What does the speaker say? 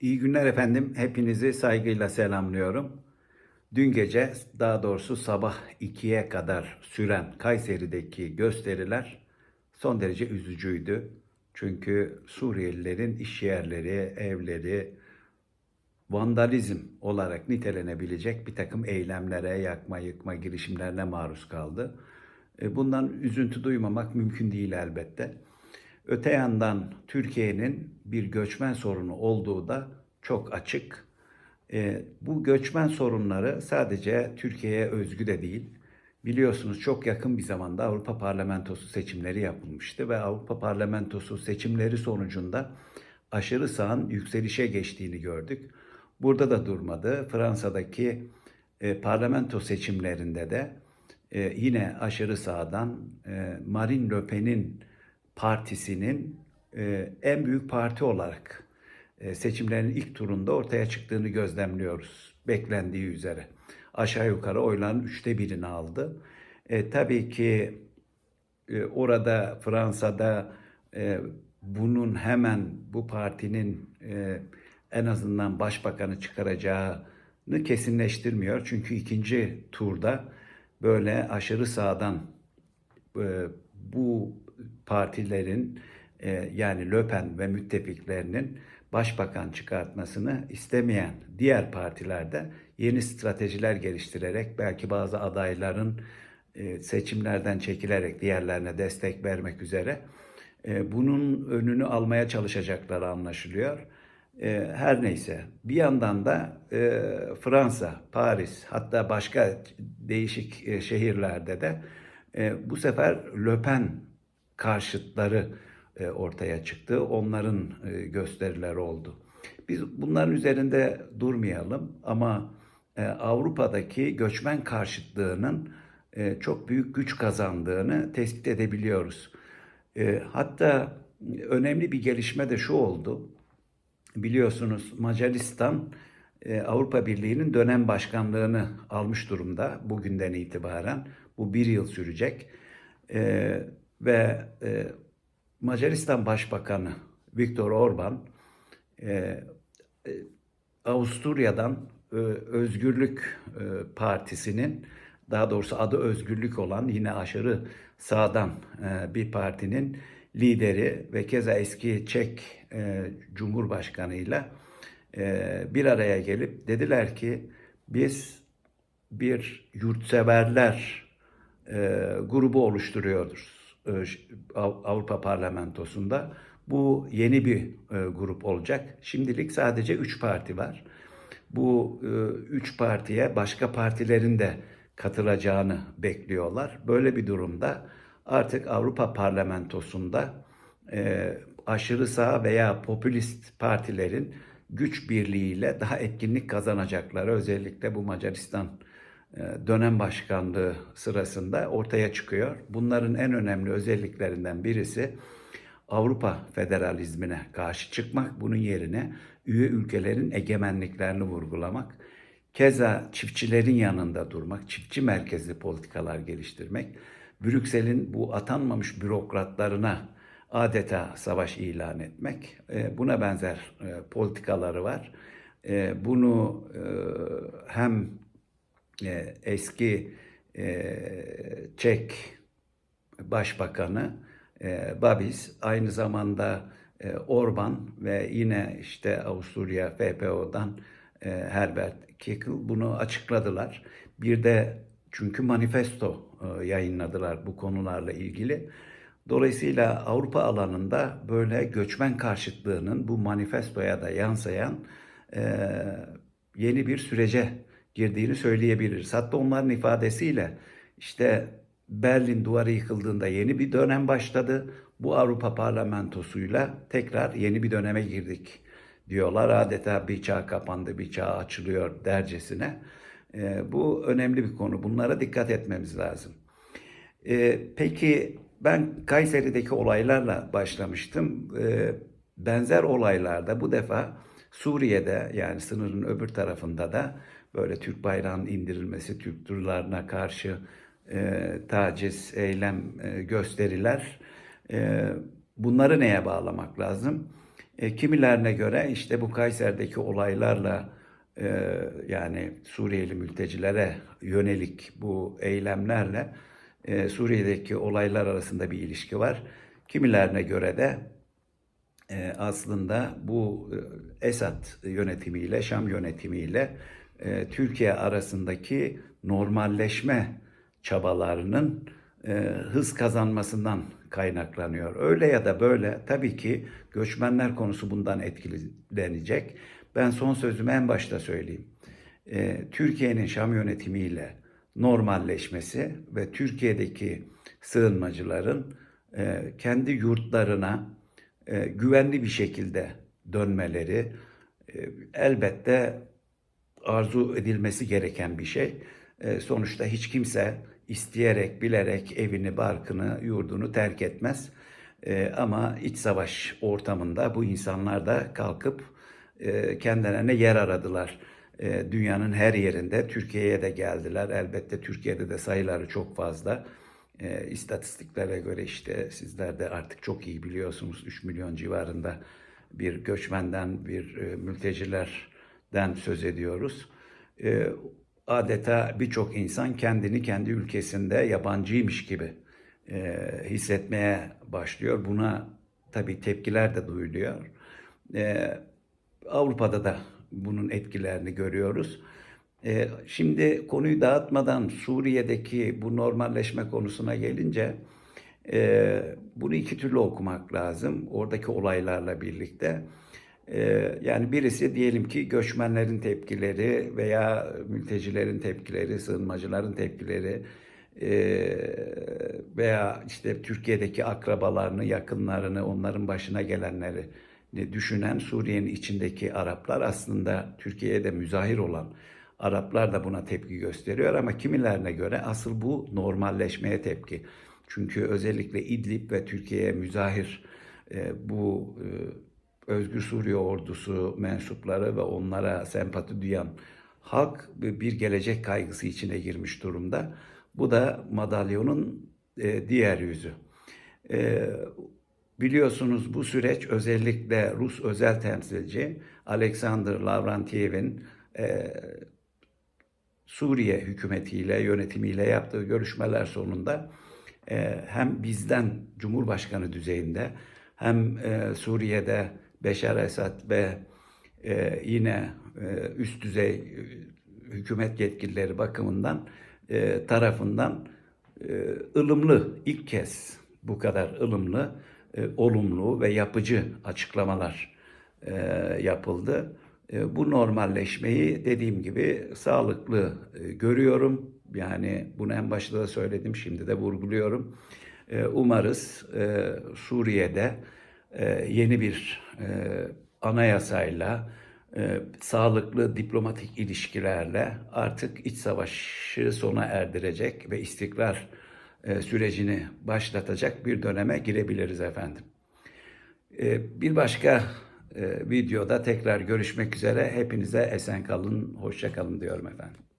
İyi günler efendim. Hepinizi saygıyla selamlıyorum. Dün gece, daha doğrusu sabah 2'ye kadar süren Kayseri'deki gösteriler son derece üzücüydü. Çünkü Suriyelilerin iş yerleri, evleri vandalizm olarak nitelenebilecek bir takım eylemlere, yakma yıkma girişimlerine maruz kaldı. E, Bundan üzüntü duymamak mümkün değil elbette. Öte yandan Türkiye'nin bir göçmen sorunu olduğu da çok açık. E, bu göçmen sorunları sadece Türkiye'ye özgü de değil. Biliyorsunuz çok yakın bir zamanda Avrupa Parlamentosu seçimleri yapılmıştı ve Avrupa Parlamentosu seçimleri sonucunda aşırı sağın yükselişe geçtiğini gördük. Burada da durmadı. Fransa'daki e, parlamento seçimlerinde de e, yine aşırı sağdan e, Marine Le Pen'in partisinin e, en büyük parti olarak e, seçimlerin ilk turunda ortaya çıktığını gözlemliyoruz. Beklendiği üzere. Aşağı yukarı oyların üçte birini aldı. E, tabii ki e, orada Fransa'da e, bunun hemen bu partinin e, en azından başbakanı çıkaracağını kesinleştirmiyor. Çünkü ikinci turda böyle aşırı sağdan e, bu partilerin e, yani Le Pen ve müttefiklerinin başbakan çıkartmasını istemeyen diğer partilerde yeni stratejiler geliştirerek belki bazı adayların e, seçimlerden çekilerek diğerlerine destek vermek üzere e, bunun önünü almaya çalışacakları anlaşılıyor. E, Her neyse bir yandan da e, Fransa, Paris hatta başka değişik e, şehirlerde de e, bu sefer Le Pen karşıtları e, ortaya çıktı. Onların e, gösterileri oldu. Biz bunların üzerinde durmayalım ama e, Avrupa'daki göçmen karşıtlığının e, çok büyük güç kazandığını tespit edebiliyoruz. E, Hatta önemli bir gelişme de şu oldu. Biliyorsunuz Macaristan e, Avrupa Birliği'nin dönem başkanlığını almış durumda bugünden itibaren. Bu bir yıl sürecek. E, ve e, Macaristan Başbakanı Viktor Orban e, e, Avusturya'dan e, Özgürlük e, Partisi'nin daha doğrusu adı Özgürlük olan yine aşırı sağdan e, bir partinin lideri ve keza eski Çek e, Cumhurbaşkanıyla e, bir araya gelip dediler ki biz bir yurtseverler grubu oluşturuyoruz e, Av- Avrupa Parlamentosu'nda. Bu yeni bir e, grup olacak. Şimdilik sadece üç parti var. Bu e, üç partiye başka partilerin de katılacağını bekliyorlar. Böyle bir durumda artık Avrupa Parlamentosu'nda e, aşırı sağ veya popülist partilerin güç birliğiyle daha etkinlik kazanacakları özellikle bu Macaristan e, dönem başkanlığı sırasında ortaya çıkıyor. Bunların en önemli özelliklerinden birisi Avrupa federalizmine karşı çıkmak, bunun yerine üye ülkelerin egemenliklerini vurgulamak, keza çiftçilerin yanında durmak, çiftçi merkezli politikalar geliştirmek, Brüksel'in bu atanmamış bürokratlarına adeta savaş ilan etmek, e, buna benzer e, politikaları var. E, Bunu e, hem e, eski e, Çek Başbakanı e, Babis aynı zamanda e, Orban ve yine işte Avusturya FPO'dan e, Herbert Kickl bunu açıkladılar. Bir de çünkü manifesto e, yayınladılar bu konularla ilgili. Dolayısıyla Avrupa alanında böyle göçmen karşıtlığının bu manifestoya da yansıyan e, yeni bir sürece girdiğini söyleyebiliriz. Hatta onların ifadesiyle işte Berlin duvarı yıkıldığında yeni bir dönem başladı. Bu Avrupa Parlamentosu'yla tekrar yeni bir döneme girdik diyorlar. Adeta bir çağ kapandı, bir çağ açılıyor dercesine. E, bu önemli bir konu. Bunlara dikkat etmemiz lazım. E, peki ben Kayseri'deki olaylarla başlamıştım. E, benzer olaylarda bu defa Suriye'de yani sınırın öbür tarafında da böyle Türk bayrağının indirilmesi, Türk durlarına karşı e, taciz, eylem, e, gösteriler. E, bunları neye bağlamak lazım? E, kimilerine göre işte bu Kayseri'deki olaylarla e, yani Suriyeli mültecilere yönelik bu eylemlerle e, Suriye'deki olaylar arasında bir ilişki var. Kimilerine göre de e, aslında bu e, Esad yönetimiyle, Şam yönetimiyle e, Türkiye arasındaki normalleşme çabalarının e, hız kazanmasından kaynaklanıyor. Öyle ya da böyle tabii ki göçmenler konusu bundan etkilenecek. Ben son sözümü en başta söyleyeyim. E, Türkiye'nin Şam yönetimiyle normalleşmesi ve Türkiye'deki sığınmacıların e, kendi yurtlarına e, güvenli bir şekilde dönmeleri e, elbette arzu edilmesi gereken bir şey. E, sonuçta hiç kimse isteyerek, bilerek evini, barkını, yurdunu terk etmez. E, ama iç savaş ortamında bu insanlar da kalkıp e, kendilerine yer aradılar. Dünyanın her yerinde, Türkiye'ye de geldiler. Elbette Türkiye'de de sayıları çok fazla. E, istatistiklere göre işte sizler de artık çok iyi biliyorsunuz 3 milyon civarında bir göçmenden, bir e, mültecilerden söz ediyoruz. E, adeta birçok insan kendini kendi ülkesinde yabancıymış gibi e, hissetmeye başlıyor. Buna tabii tepkiler de duyuluyor. E, Avrupa'da da bunun etkilerini görüyoruz. E, şimdi konuyu dağıtmadan Suriye'deki bu normalleşme konusuna gelince e, bunu iki türlü okumak lazım. Oradaki olaylarla birlikte. E, yani birisi diyelim ki göçmenlerin tepkileri veya mültecilerin tepkileri, sığınmacıların tepkileri e, veya işte Türkiye'deki akrabalarını, yakınlarını, onların başına gelenleri düşünen Suriye'nin içindeki Araplar aslında Türkiye'ye de müzahir olan Araplar da buna tepki gösteriyor ama kimilerine göre asıl bu normalleşmeye tepki. Çünkü özellikle İdlib ve Türkiye'ye müzahir e, bu e, Özgür Suriye ordusu mensupları ve onlara sempati duyan halk bir gelecek kaygısı içine girmiş durumda. Bu da madalyonun e, diğer yüzü. E, biliyorsunuz bu süreç özellikle Rus özel temsilci Alexander Lavrantiev'in e, Suriye hükümetiyle, yönetimiyle yaptığı görüşmeler sonunda hem bizden Cumhurbaşkanı düzeyinde hem e, Suriye'de Beşar Esad ve e, yine e, üst düzey e, hükümet yetkilileri bakımından e, tarafından e, ılımlı ilk kez bu kadar ılımlı, e, olumlu ve yapıcı açıklamalar e, yapıldı. E, bu normalleşmeyi dediğim gibi sağlıklı e, görüyorum. Yani bunu en başta da söyledim, şimdi de vurguluyorum. E, umarız Suriye'de yeni bir anayasayla, sağlıklı diplomatik ilişkilerle artık iç savaşı sona erdirecek ve istikrar sürecini başlatacak bir döneme girebiliriz efendim. Bir başka videoda tekrar görüşmek üzere. Hepinize esen kalın, hoşça kalın diyorum efendim.